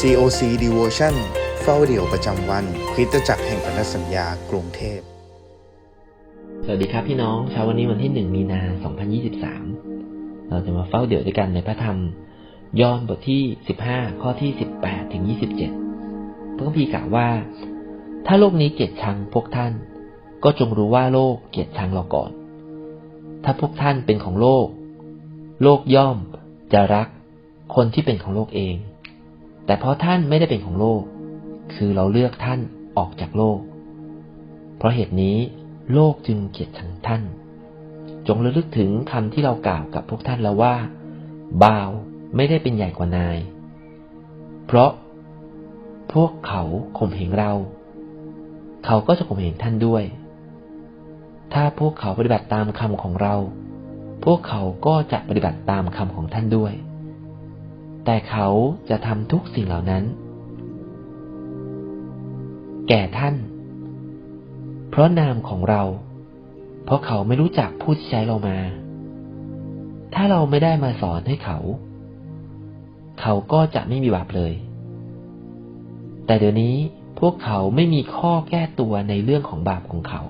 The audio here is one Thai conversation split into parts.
COC Devotion เฝ้าเดี่ยวประจำวันคริสตจักรแห่งพันธสัญญากรุงเทพ สวัสดีครับพี่น้องเช้าวันนี้วันที่หนึ่งมีนา 2023 เราจะมาเฝ้าเดี่ยวด้วยกันในพระธรรม ยอห์นบทที่ 15 ข้อที่ 18 ถึง 27 พระคัมภีร์กล่าวว่า ถ้าโลกนี้เกลียดชังพวกท่าน ก็จงรู้ว่าโลกเกลียดชังเราก่อน ถ้าพวกท่านเป็นของโลก โลกย่อมจะรักคนที่เป็นของโลกเอง แต่เพราะท่านไม่ได้เป็นของโลก คือเราเลือกท่านออกจากโลก เพราะเหตุนี้โลกจึงเกลียดชังท่าน จงระลึกถึงคำที่เรากล่าวกับพวกท่านแล้วว่าบ่าวไม่ได้เป็นใหญ่กว่านาย เพราะพวกเขาข่มเหงเรา เขาก็จะข่มเหงท่านด้วย ถ้าพวกเขาปฏิบัติตามคำของเรา พวกเขาก็จะปฏิบัติตามคำของท่านด้วย แต่เขาจะทำทุกสิ่งเหล่านั้น แก่ท่าน เพราะนามของเรา เพราะเขาไม่รู้จักผู้ที่ใช้เรามา ถ้าเราไม่ได้มาสอนให้เขา เขาก็จะไม่มีบาปเลย แต่เดี๋ยวนี้พวกเขาไม่มีข้อแก้ตัวในเรื่องของบาปของเขา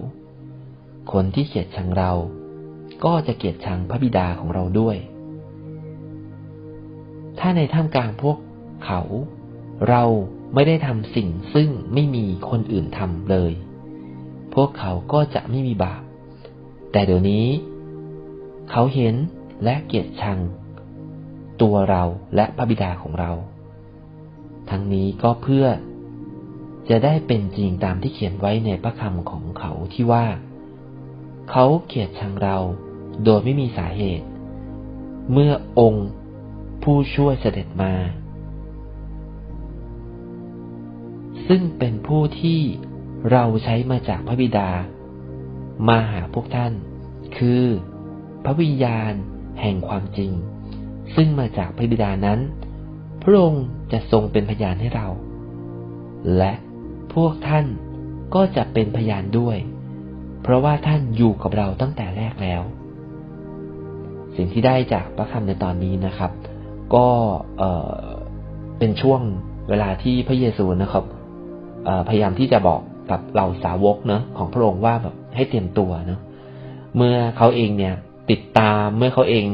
คนที่เกลียดชังเรา ก็จะเกลียดชังพระบิดาของเราด้วย ถ้าในท่ามกลางพวกเขา เราไม่ได้ทำสิ่งซึ่งไม่มีคนอื่นทำเลย พวกเขาก็จะไม่มีบาป แต่เดี๋ยวนี้ เขาเห็นและเกลียดชัง ตัวเราและพระบิดาของเรา ทั้งนี้ก็เพื่อ จะได้เป็นจริงตามที่เขียนไว้ในพระคำของเขาที่ว่า เขาเกลียดชังเราโดยไม่มีสาเหตุ เมื่อองค์ ผู้ช่วยเสด็จมา ซึ่งเป็นผู้ที่เราใช้มาจากพระบิดา มาหาพวกท่าน คือ พระวิญญาณแห่งความจริง ซึ่งมาจากพระบิดานั้น พระองค์จะทรงเป็นพยานให้เรา และพวกท่านก็จะเป็นพยานด้วย เพราะว่าท่านอยู่กับเราตั้งแต่แรกแล้ว สิ่งที่ได้จากพระคำในตอนนี้นะครับ ก็เป็นช่วงเวลาที่พระเยซูนะครับพยายามที่จะบอกกับเหล่าสาวกเนะของพระองค์ว่าแบบให้เตรียมตัวเนะเมื่อเขาเองเนี่ยติดตามเมื่อเขาเอง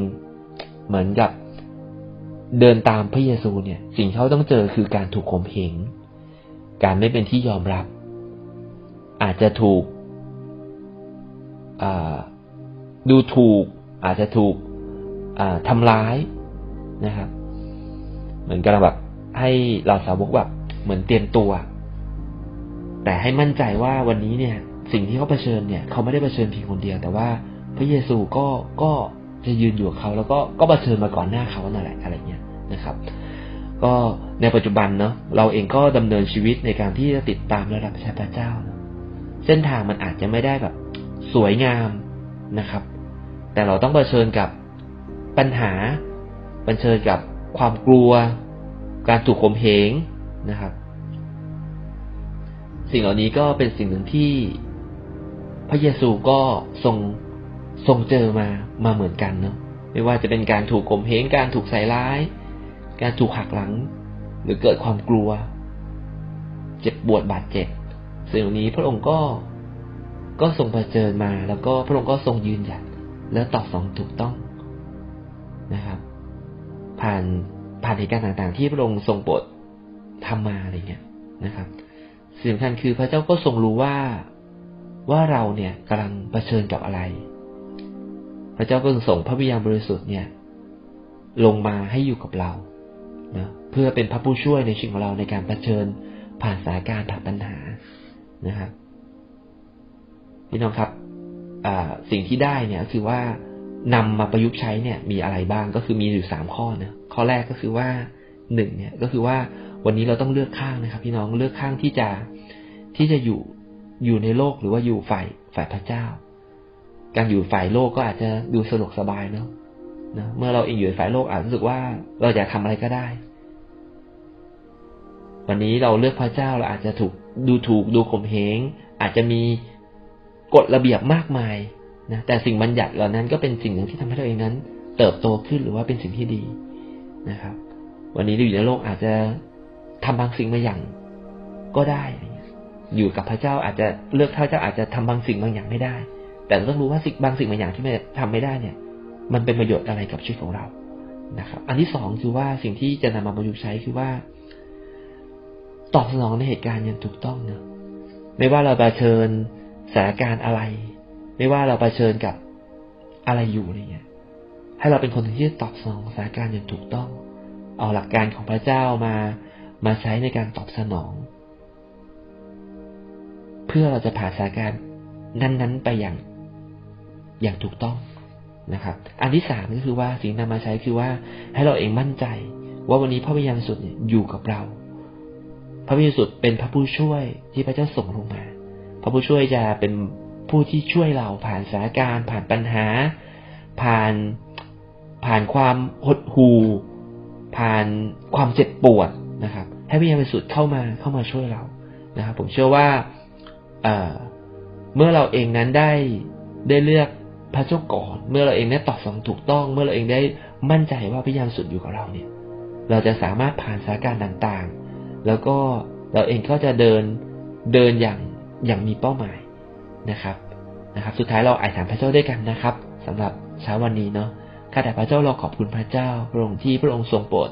เหมือนกับเดินตามพระเยซูเนี่ย สิ่งที่เขาต้องเจอคือการถูกข่มเหงการไม่เป็นที่ยอมรับ อาจจะถูกดูถูก อาจจะถูกทำร้าย นะครับ เหมือนกับแบบให้เราสาวกแบบเหมือนเตรียมตัว แต่ให้มั่นใจว่าวันนี้เนี่ย สิ่งที่เขาเผชิญเนี่ย เขาไม่ได้เผชิญเพียงคนเดียว แต่ว่าพระเยซูก็ก็จะยืนอยู่กับเขา แล้วก็ก็เผชิญมาก่อนหน้าเขานั่นแหละอะไรเงี้ยนะครับ ก็ในปัจจุบันเนาะเราเองก็ดำเนินชีวิตในการที่จะติดตามระดับพระเจ้า เส้นทางมันอาจจะไม่ได้แบบ สวยงามนะครับ แต่เราต้องเผชิญกับปัญหา เผชิญกับความกลัว การถูกข่มเหงนะครับ สิ่งเหล่านี้ก็เป็นสิ่งหนึ่งที่พระเยซูก็ทรงทรงเจอมามาเหมือนกันเนาะไม่ว่าจะเป็นการถูกข่มเหงการถูกใส่ร้าย การถูกหักหลัง หรือเกิดความกลัว เจ็บปวดบาดเจ็บสิ่งเหล่านี้พระองค์ก็ก็ทรงเผชิญมา แล้วก็พระองค์ก็ทรงยืนหยัดและตอบสองถูกต้องนะครับ ผ่านผ่านเหตุการณ์ต่างๆ ที่พระองค์ทรงโปรดทำมาอะไรเงี้ยนะครับสิ่งสำคัญคือพระเจ้าก็ทรงรู้ว่าว่าเราเนี่ยกำลังเผชิญกับอะไร พระเจ้าก็ส่งพระวิญญาณบริสุทธิ์เนี่ย ลงมาให้อยู่กับเรานะเพื่อเป็นพระผู้ช่วยในชีวิตของเราในการเผชิญผ่านสถานการณ์ผ่านปัญหานะครับพี่น้องครับสิ่งที่ได้เนี่ยคือว่า นำมาประยุกต์ใช้เนี่ยมีอะไรบ้างก็คือมีอยู่สามข้อนะข้อแรกก็คือว่าหนึ่งเนี่ยก็คือว่าวันนี้เราต้องเลือกข้างนะครับ พี่น้องเลือกข้างที่จะที่จะอยู่อยู่ในโลกหรือว่าอยู่ฝ่ายฝ่ายพระเจ้า การอยู่ฝ่ายโลกก็อาจจะดูสะดวกสบายเนาะนะเมื่อเราเองอยู่ฝ่ายโลกอาจรู้สึกว่าเราอยากทำอะไรก็ได้ วันนี้เราเลือกพระเจ้าเราอาจจะถูกดูถูกดูข่มเหงอาจจะมีกฎระเบียบมากมาย นะแต่สิ่งบัญญัติเหล่านั้นก็เป็นสิ่งหนึ่งที่ทำให้เราเองนั้น เติบโตขึ้นหรือว่าเป็นสิ่งที่ดีนะครับ วันนี้เราอยู่ในโลกอาจจะทำบางสิ่งบางอย่างก็ได้ อยู่กับพระเจ้าอาจจะเลือกพระเจ้าอาจจะทำบางสิ่งบางอย่างไม่ได้ แต่เราต้องรู้ว่าสิ่งบางสิ่งบางอย่างที่ไมันทำไม่ได้เนี่ย มันเป็นประโยชน์อะไรกับชีวิตของเรานะครับ อันที่สองคือว่าสิ่งที่จะนำมาประยุกต์ใช้คือว่า ตอบสนองในเหตุการณ์อย่างถูกต้องเนอะไม่ว่าเราเผชิญสถานการณ์อะไร ไม่ว่าเราเผชิญกับอะไรอยู่อะไรเงี้ย ให้เราเป็นคนที่ตอบสนองสถานการณ์อย่างถูกต้อง เอาหลักการของพระเจ้ามามาใช้ในการตอบสนอง เพื่อเราจะผ่านสถานการณ์นั้น ๆ ไปอย่างอย่างถูกต้องนะครับ อันที่สามก็คือว่าสิ่งนำมาใช้คือว่าให้เราเองมั่นใจ ว่าวันนี้พระวิญญาณสุทธิ์เนี่ยอยู่กับเรา พระวิญญาณสุทธิ์เป็นพระผู้ช่วยที่พระเจ้าส่งลงมา พระผู้ช่วยจะเป็น ผู้ที่ช่วยเราผ่านสถานการณ์ผ่านปัญหา ผ่านผ่านความหดหู่ผ่านความเจ็บปวดนะครับ ให้พระวิญาบริสุทธิ์เข้ามาเข้ามาช่วยเรานะครับ ผมเชื่อว่าเอ่อเมื่อเราเองนั้นได้ได้เลือกพระเจ้าก่อน เมื่อเราเองได้ตอบสนองถูกต้อง เมื่อเราเองได้มั่นใจว่าพระวิญาบริสุทธิ์อยู่กับเราเนี่ย เราจะสามารถผ่านสถานการณ์ต่างๆ แล้วก็เราเองก็จะเดินเดินอย่างอย่างมีเป้าหมาย นะครับนะครับสุดท้ายเราอายถามพระเจ้าด้วยกันนะครับสำหรับเช้าวันนี้เนาะข้าแต่พระเจ้าเราขอบคุณพระเจ้าพระองค์ที่พระองค์ทรงโปรด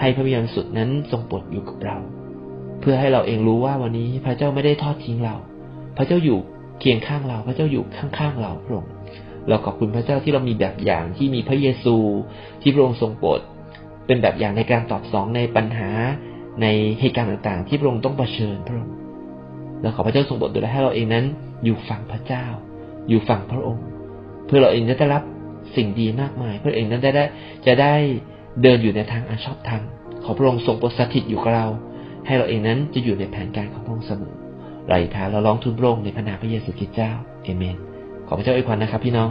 ให้พระวิญญาณสุทธิ์นั้นทรงโปรดอยู่กับเรา เพื่อให้เราเองรู้ว่าวันนี้พระเจ้าไม่ได้ทอดทิ้งเรา พระเจ้าอยู่เคียงข้างเรา พระเจ้าอยู่ข้างๆเราพระองค์เราขอบคุณพระเจ้าที่เรามีแบบอย่างที่มีพระเยซูที่พระองค์ทรงโปรดเป็นแบบอย่างในการตอบสนองในปัญหาในเหตุการณ์ต่างๆ ที่พระองค์ต้องเผชิญพระองค์เราขอพระเจ้าทรงโปรดดูแลให้เราเองนั้น อยู่ฝั่งพระเจ้า อยู่ฝั่งพระองค์ เพื่อเราเองจะได้รับสิ่งดีมากมาย เพื่อเองนั้นได้ได้จะได้เดินอยู่ในทางอันชอบธรรมขอพระองค์ทรงประสถิตอยู่กับเรา ให้เราเองนั้นจะอยู่ในแผนการของพระองค์เสมอไร้ทานเราร้องทูลพระองค์ในพระนามพระเยซูคริสต์เจ้าเอเมน ขอพระเจ้าอวยพรนะครับพี่น้อง